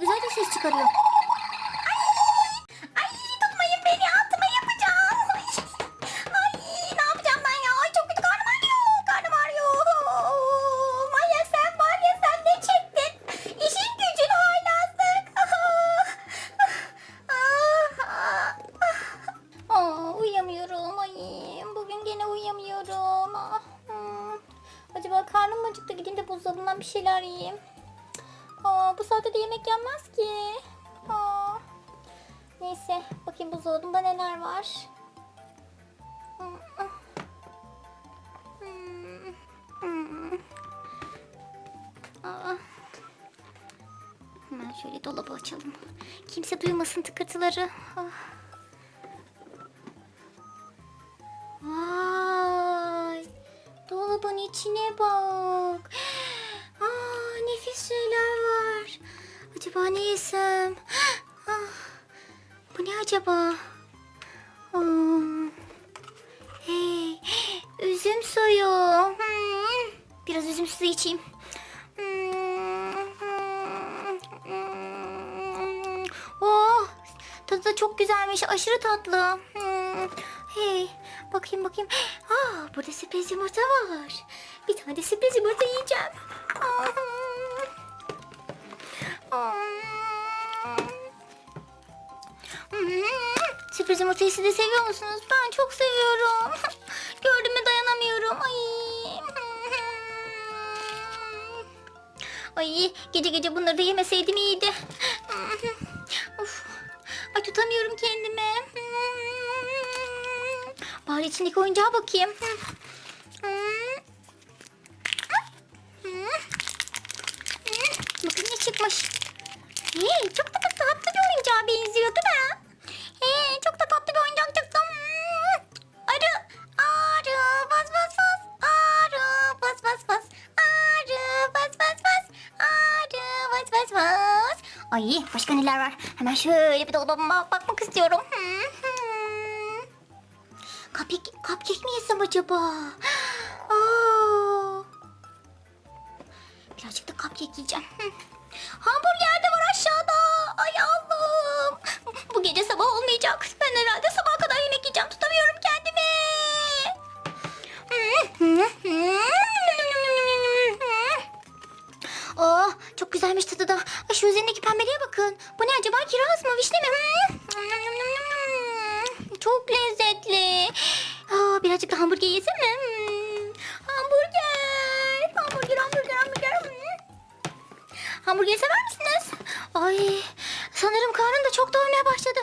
güzel de ses çıkarıyor. Bir şeyler yiyeyim. Aa, bu saatte de yemek yenmez ki. Aa. Neyse bakayım buzdolabında neler var. Aa. Hemen şöyle dolabı açalım. Kimse duymasın tıkırtıları. Ah. Vay. Dolabın içine bak. Şeyler var. Acaba ne yesem? Ah, bu ne acaba? Aa, hey, üzüm suyu. Hmm, biraz üzüm suyu içeyim. Hmm. Oh, tadı da çok güzelmiş. Aşırı tatlı. Hmm, Hey, bakayım bakayım. Aa, burada sürpriz yumurta var. Bir tane sürpriz yumurta yiyeceğim. Aa. Sürpriz yumurtayı de seviyor musunuz? Ben çok seviyorum. Gördüğüme dayanamıyorum. Ay. Ay gece gece bunları da yemeseydim iyiydi. Of. Ay tutamıyorum kendimi. Bari içindeki oyuncağa bakayım. Bakın ne çıkmış. Hey, çok da tatlı bir oyuncağa benziyor değil mi? Hey, çok da tatlı bir oyuncak çıktı. Hmm. Arı, arı, bas bas bas. Arı, bas bas bas. Arı, bas bas bas. Arı, bas bas bas. Ay, başka neler var? Hemen şöyle bir dolabıma bakmak istiyorum. Hmm, hmm. Cupcake, cupcake mi yesem acaba? Birazcık da cupcake yiyeceğim. Lezzetli. Aa, birazcık da hamburger yesem mi? Hmm. Hamburger. Hamburger, hamburger, hamburger. Hmm. Hamburger sever misiniz? Ay sanırım karnım da çok doymaya başladı.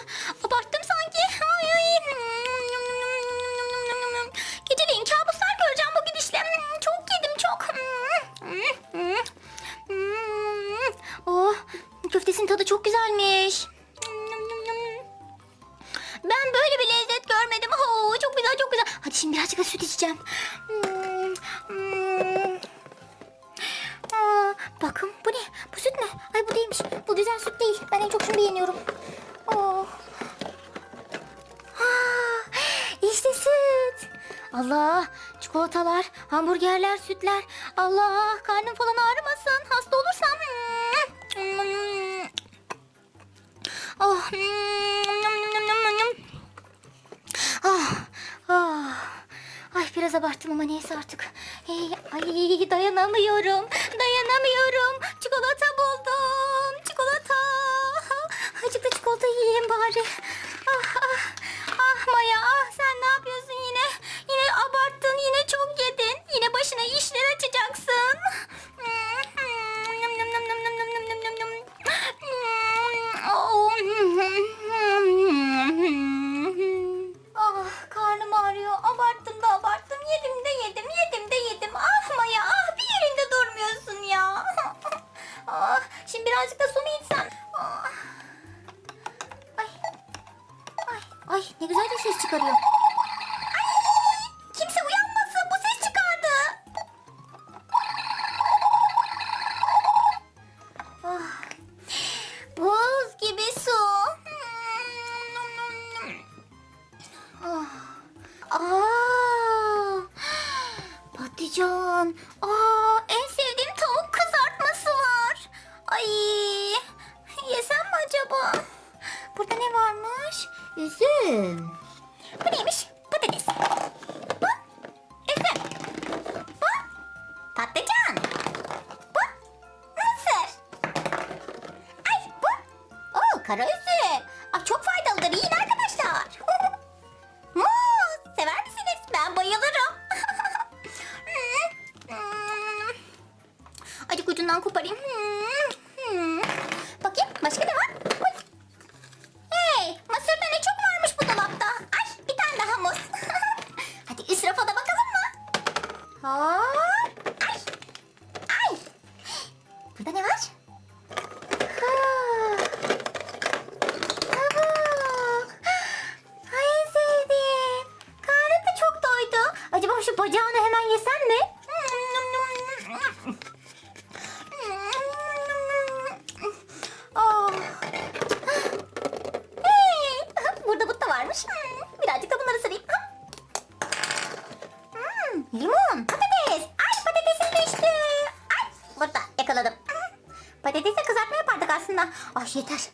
Şimdi birazcık da süt içeceğim. Hmm, hmm. Aa, bakın bu ne? Bu süt mü? Ay bu değilmiş. Bu güzel süt değil. Ben en çok şunu beğeniyorum. Oh. Aa, işte süt. Allah çikolatalar, hamburgerler, sütler. Allah karnım falan ağrımasın. Hasta olursam. Hmm. Oh. Ah, ah. Ay biraz abarttım ama neyse artık. Hey, ay dayanamıyorum. Dayanamıyorum. Çikolata buldum. Çikolata. Azıcık da çikolata yiyeyim bari. Ah ah. Ah Maya ah sen ne yapıyorsun heyecan. Aa, en sevdiğim tavuk kızartması var. Ay, yesem mi acaba? Burada ne varmış? Üzüm. Bu neymiş? Patates. Bu üzüm. Bu patlıcan. Bu mısır. Ay bu. Oo, kara üzüm. Ucundan koparayım. Hmm, hmm. Bakayım başka ne var? Hey mısırda ne çok varmış bu dolapta. Ay bir tane daha muz. Hadi israfa da bakalım mı? Hop. Yakaladım. Patatesle kızartma yapardık aslında. Ay yeter.